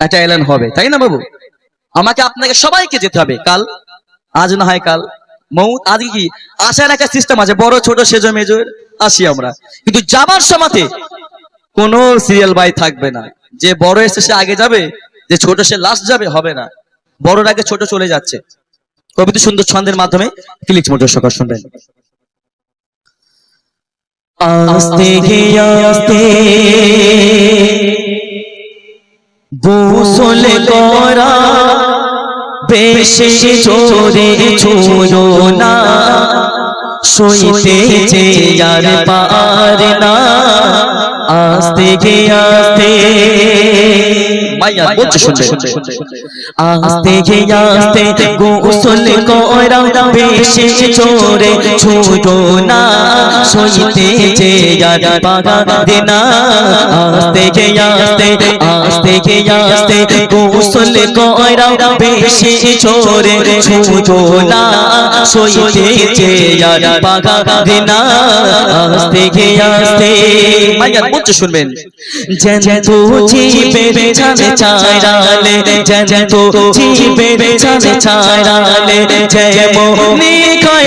একটা এলান হবে, তাই না বাবু? আমাকে আপনাকে সবাইকে যেতে হবে, কাল? আজ না হয় কাল? মৌত, আজকে কি? আসার একটা সিস্টেম আছে, বড়, ছোট, সেজো, মেজো, আসি আমরা। কিন্তু যাবার সময়তে কোন সিরিয়াল বাই থাকবে না। যে বড় এসে সে আগে যাবে, যে ছোট, সে লাস্ট যাবে, হবে না। বড়র আগে ছোট চলে যাচ্ছে। কবিতা সুন্দর ছন্দের মাধ্যমে ক্লিক মোটর সকাল শুনবেন। আস্তে আস্তে। গোসল করা বেশি জোরে ছুঁয়ো না সইতে আর পার না। আস্তে গে আস্তে। মাইয়া বলছে শুনবেন আস্তে গে আস্তে গোসল করা বেশি চোরে ছুঁয়ো না। সইতে আর পাগা দেনা আস্তে গে আস্তে আস্তে গে আস্তে গোসল করা বেশি ছুঁয়ো না, সইতে আর পাগা দেনা আস্তে গে আস্তে মাইয়া বলছে শুনবেন। যেন তো জিবে ছাড়ে ছাড়ালে যেন তো জিবে ছাড়ে ছাড়ালে যেমন কয়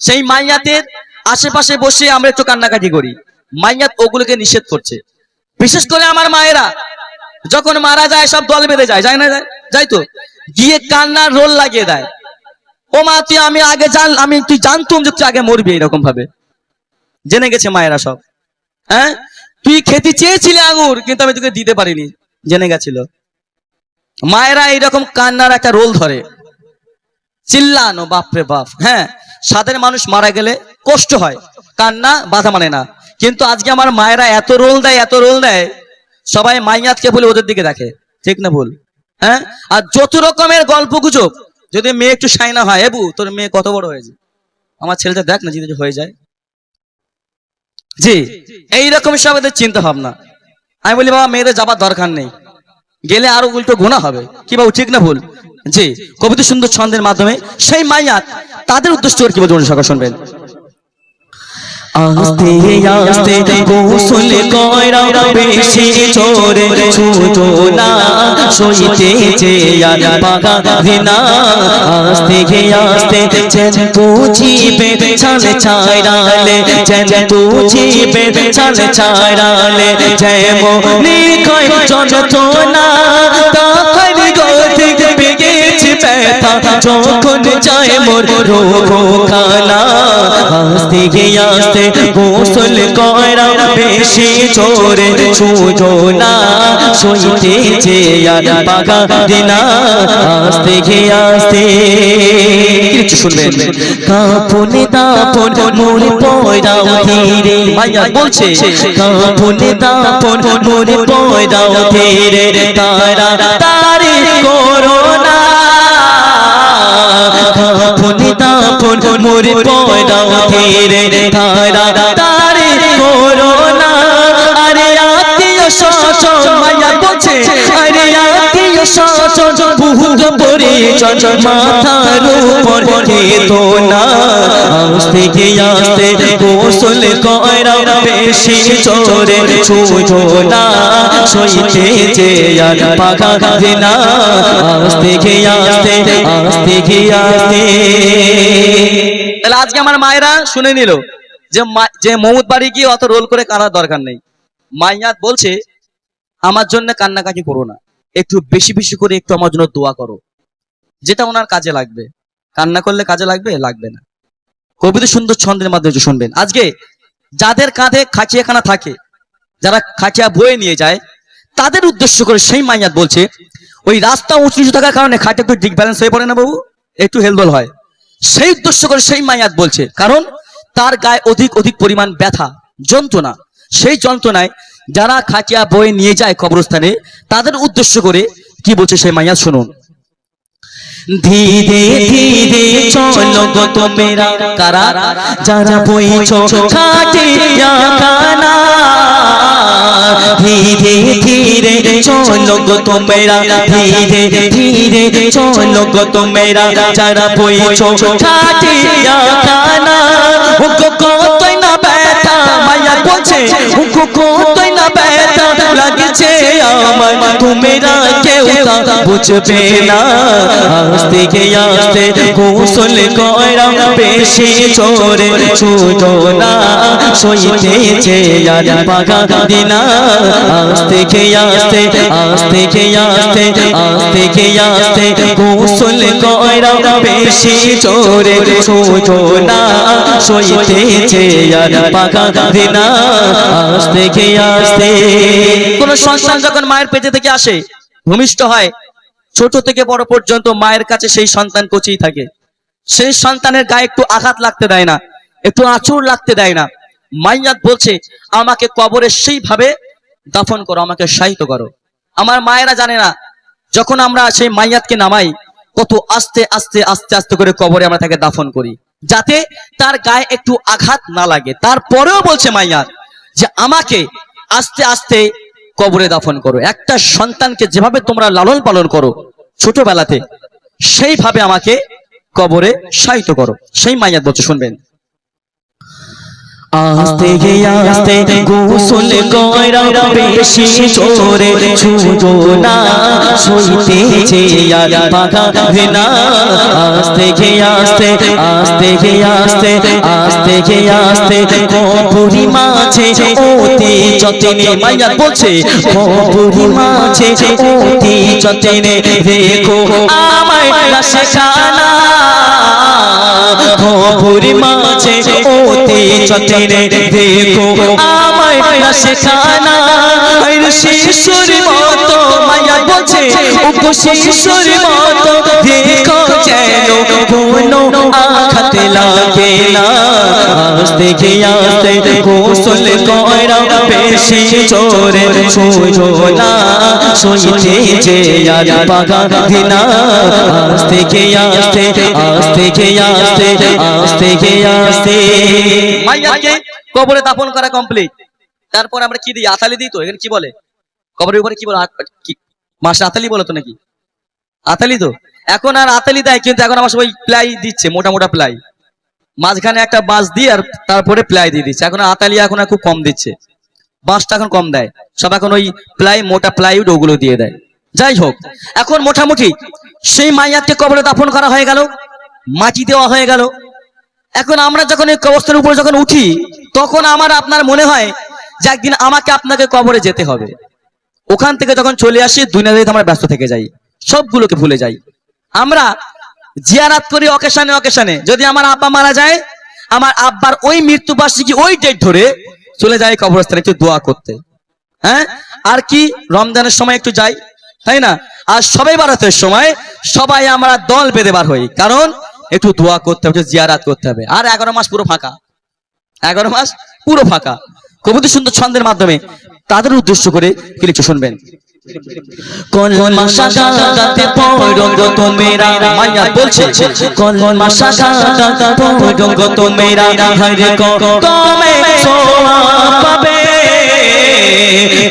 সেই মাইয়াতের আশেপাশে বসে আমরা একটু কান্নাকাটি করি। মাইয়াত ওগুলোকে নিষেধ করছে। বিশেষ করে আমার মায়েরা। যখন মারা যায়, সব দল বেঁধে যায়। যায় না, যায়? যাই তো? গিয়ে কান্নার রোল লাগিয়ে দেয়। ও মা, তুই আমি আগে জান আমি তুই জানতুম যে তুই আগে মরবি এরকম ভাবে জেনে গেছে মায়েরা সব। হ্যাঁ? তুই খেতে চেয়েছিলি আঙুর, কিন্তু আমি তোকে দিতে পারিনি। জেনে গেছিল। মায়েরা এইরকম কান্নার একটা রোল ধরে। চিল্লানো, বাপরে বাপ। হ্যাঁ? সাদের মানুষ মারা গেলে কষ্ট হয়। কান্না, বাধা মানে না। কিন্তু আজকে আমার মায়েরা এত রোল দেয়, এত রোল দেয়, সবাই মাইয়াতকে বলে ওদের দিকে দেখে। ঠিক না ভুল? হ্যাঁ? আর যত রকমের গল্প গুজব, যদি মেয়ে একটু সাইনা হয়, এবু, তোর মেয়ে কত বড় হয়েছে আমার ছেলেটা দেখ না, যদি হয়ে যায়। জি, এইরকম সব এদের চিন্তা ভাবনা আমি বলি, বাবা, মেয়েদের যাবার দরকার নেই। গেলে আরও উল্টো গোনা হবে। কি বাবু, ঠিক না ভুল? জি, কবিতা সুন্দর ছন্দের মাধ্যমে সেই মাইয়াত তাদের উদ্দেশ্য করে কি বলবেন সকাল শুনবেন আস্তে আস্তে গোসল না আর যখন যায় মোর রোখানা আস্তে গে আস্তে গোসল কয়রা বেশি জোরে ছুঁজো না সইতে আর পাগা দিনা আস্তে গে আস্তে। কিছু দাপন মোর পয়রাও ধীরে মাইয়া বলছে, কাপুনে দাপন মোর পয়রাও ধীরে তারা, তারে মোর পয়রাও ধীরে তারা পরিজন মাথার উপর খেত না আস্তে গে আস্তে গোসল কয়রা বেশি চোরে ছুঁজো না সইতে যে আর পাগা দেনা আস্তে গে আস্তে আস্তে গে আস্তে। তাহলে আজকে আমার মায়েরা শুনে নিল যে মা- যে মমুদ বাড়ি গিয়ে অত রোল করে কানার দরকার নেই। মাইয়াত বলছে আমার জন্য কান্নাকাটি করো না। একটু বেশি বেশি করে একটু আমার জন্য দোয়া করো। যেটা ওনার কাজে লাগবে। কান্না করলে কাজে লাগবে লাগবে না। কবিতা সুন্দর ছন্দের মাধ্যমে শুনবেন। আজকে যাদের কাঁধে খাঁচিয়াখানা থাকে, যারা খাঁচিয়া বয়ে নিয়ে যায়, তাদের উদ্দেশ্য করে সেই মাইয়াত বলছে, ওই রাস্তা উঁচু নিচু থাকার কারণে খাটে একটু ডিক ব্যালেন্স হয়ে পড়ে না বাবু? একটু হেলদোল হয়। সেই উদ্দেশ্য করে সেই মাইয়াত বলছে, কারণ তার গায়ে অধিক অধিক পরিমাণ ব্যথা, যন্ত্রণা। সেই যন্ত্রণায় যারা খাটিয়া বয়ে নিয়ে যায় কবরস্থানে, তাদের উদ্দেশ্য করে কি বলছে সেই মাইয়াত শুনুন। ধীরে ধীরে চলো গো তোমরা কারা যারা বইছো খাটিয়া কানা ধীরে ধীরে চলো গো তোমরা ধীরে ধীরে চলো গো তোমরা যারা বইছো খাটিয়া কানা ও গো কতই না ব্যথা মায়া বলছে ও গো কতই না ব্যথা লাগছে আমার তোমরা কেউ তা বুঝবে না আস্তে গে আস্তে গোসল করা বেশি চোরে ছুটো না সইতেছে আর পাগা দিনা আস্তে গে আস্তে আস্তে গে আস্তে আস্তে গে আস্তে গোসল করা বেশি চোরে ছুটো না সইতেছে আর পাগা দিনা আস্তে গে আস্তে কোন সন্তান যখন মায়ের পেটে থেকে আসে ভূমিষ্ঠ হয়, ছোট থেকে বড় পর্যন্ত মায়ের কাছে সেই সন্তান কচেই থাকে। সেই সন্তানের গায়ে একটু আঘাত লাগতে দেয় না, একটু আঁচড় লাগতে দেয় না। মাইয়াত বলছে, আমাকে কবরে সেইভাবে দাফন করো, আমাকে সাহিত্য করো। আমার মায়েরা জানে না, যখন আমরা সেই মাইয়াতকে নামাই, কত আস্তে আস্তে আস্তে আস্তে করে কবরে আমরা তাকে দাফন করি, যাতে তার গায়ে একটু আঘাত না লাগে। তারপরেও বলছে মাইয়াত যে আমাকে আস্তে আস্তে কবরে দাফন করো। একটা সন্তানকে যেভাবে তোমরা লালন পালন করো ছোটবেলাতে, সেইভাবে আমাকে কবরে সাহিত্য করো। সেই মাইয়াত বলছে শুনবেন। আস্তে গে আস্তে গোসল করা বেশি চোরে ছুটো না সইতেছে আর পাগা না। আস্তে গে আস্তে আস্তে গে আস্তে আস্তে গে আস্তে কপুরি মাছে অতি যতনে মাইয়া বলছে কপুরি মাছে অতি যতনে রেখো আমায় রাশে খানা। কপুরি মাঝে অতি যতনে দেখো আমায় রাশে খানা আর শিশুর মতো মায়া মতো দেখো যেন কোনো আঘাত না গোসল করা বেশি চোরে যে আর পাগা দিনা। মাইয়াকে কবরে দাফন করা কমপ্লিট তারপর আমরা কি দিই? আতালি দিই তো? এখানে কি বলে? কবরের উপরে কি বলে? মাসে আতালি বলে তো নাকি? আতালি তো? এখন আর আতালি দেয়, কিন্তু এখন আমার সবাই প্লাই দিচ্ছে, মোটা মোটা প্লাই। মাঝখানে একটা বাঁশ দিয়ে আর তারপরে প্লাই দিয়ে দিচ্ছে। এখন আতালি এখন খুব কম দিচ্ছে। বাঁশটা এখন কম দেয়। সব এখন ওই প্লাই, মোটা প্লাইউড ওগুলো দিয়ে দেয়। যাই হোক, এখন মোটামুটি সেই মাইয়াকে কবরে দাফন করা হয়ে গেল, মাটি দেওয়া হয়ে গেল। এখন আমরা যখন এই কবরস্থানের উপরে যখন উঠি, তখন আমার আপনার মনে হয় যে একদিন আমাকে আপনাকে কবরে যেতে হবে। ওখান থেকে যখন চলে আসি, দুনিয়াতে আমরা ব্যস্ত থেকে যাই। সবগুলোকে ভুলে যাই। আমরা জিয়ারাত করি অকেশানে অকেশানে। যদি আমার আব্বা মারা যায়, আমার আব্বার ওই মৃত্যু বার্ষিকী ওই ডেট ধরে চলে যায় কবরস্থানে একটু দোয়া করতে। হ্যাঁ? আর কি? রমজানের সময় একটু যাই, তাই না? আর সবাই বারাতের সময় সবাই আমরা দল বেঁধে বার হই। কারণ একটু দোয়া করতে হবে জিয়ারাত করতে হবে। আর এগারো মাস পুরো ফাঁকা। এগারো মাস পুরো ফাঁকা। কবিতা সুন্দর ছন্দের মাধ্যমে তাদের উদ্দেশ্য করে কি লিখছে শুনবেন। কলমা শাখাতে পড়ঙ্গ তোমেরা, মাইয়া বলছে কলমা শাখাতে পড়ঙ্গ তোমেরা হরে কমে সোয়া পাবে।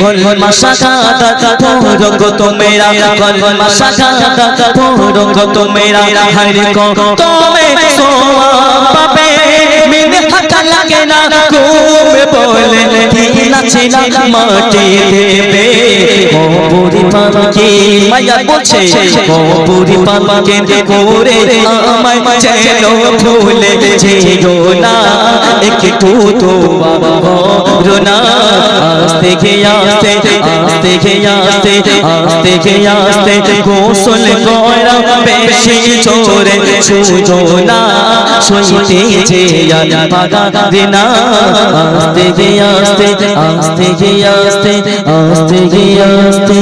কলমা শাখাতে পড়ঙ্গ তোমেরা কলমা শাখাতে পড়ঙ্গ তোমেরা হরে কমে সোয়া পাবে। মিনে হাকা লাগে না ঘুমে বলে ছিলা মাটি দেবে কবরি পালকে মায়া বলছে কবরি পালকে করে আমায় যেন ভুলে যেও না। একটু তো করোনা আস্তে গে আস্তে আস্তে গে আস্তে আস্তে গে আস্তে গোসল করা বেশি চোরে ছুঁজো না। সইতে যে পাগা দিনা। আস্তে গে আস্তে আস্তে যে আস্তে আস্তে যে আস্তে।